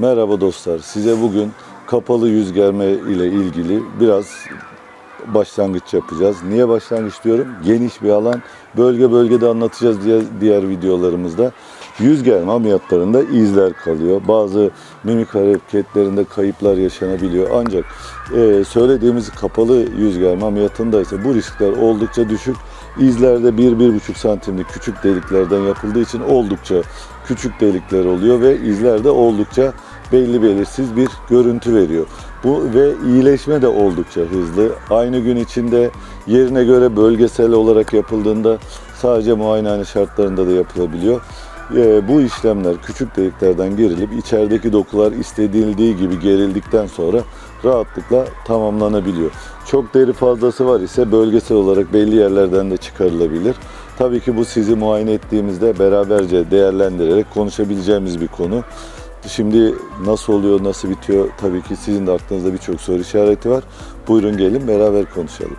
Merhaba dostlar. Size bugün kapalı yüz germe ile ilgili biraz başlangıç yapacağız. Niye başlangıç diyorum? Geniş bir alan. Bölge bölgede anlatacağız diye diğer videolarımızda. Yüz germe ameliyatlarında izler kalıyor. Bazı mimik hareketlerinde kayıplar yaşanabiliyor. Ancak e, söylediğimiz kapalı yüz germe ameliyatında ise bu riskler oldukça düşük. İzlerde 1-1,5 santimlik küçük deliklerden yapıldığı için oldukça küçük delikler oluyor ve izlerde oldukça belli belirsiz bir görüntü veriyor. Bu ve iyileşme de oldukça hızlı. Aynı gün içinde yerine göre bölgesel olarak yapıldığında sadece muayenehane şartlarında da yapılabiliyor. Ee, bu işlemler küçük deliklerden girilip içerideki dokular istediğildiği gibi gerildikten sonra rahatlıkla tamamlanabiliyor. Çok deri fazlası var ise bölgesel olarak belli yerlerden de çıkarılabilir. Tabii ki bu sizi muayene ettiğimizde beraberce değerlendirerek konuşabileceğimiz bir konu. Şimdi nasıl oluyor, nasıl bitiyor tabii ki sizin de aklınızda birçok soru işareti var. Buyurun gelin beraber konuşalım.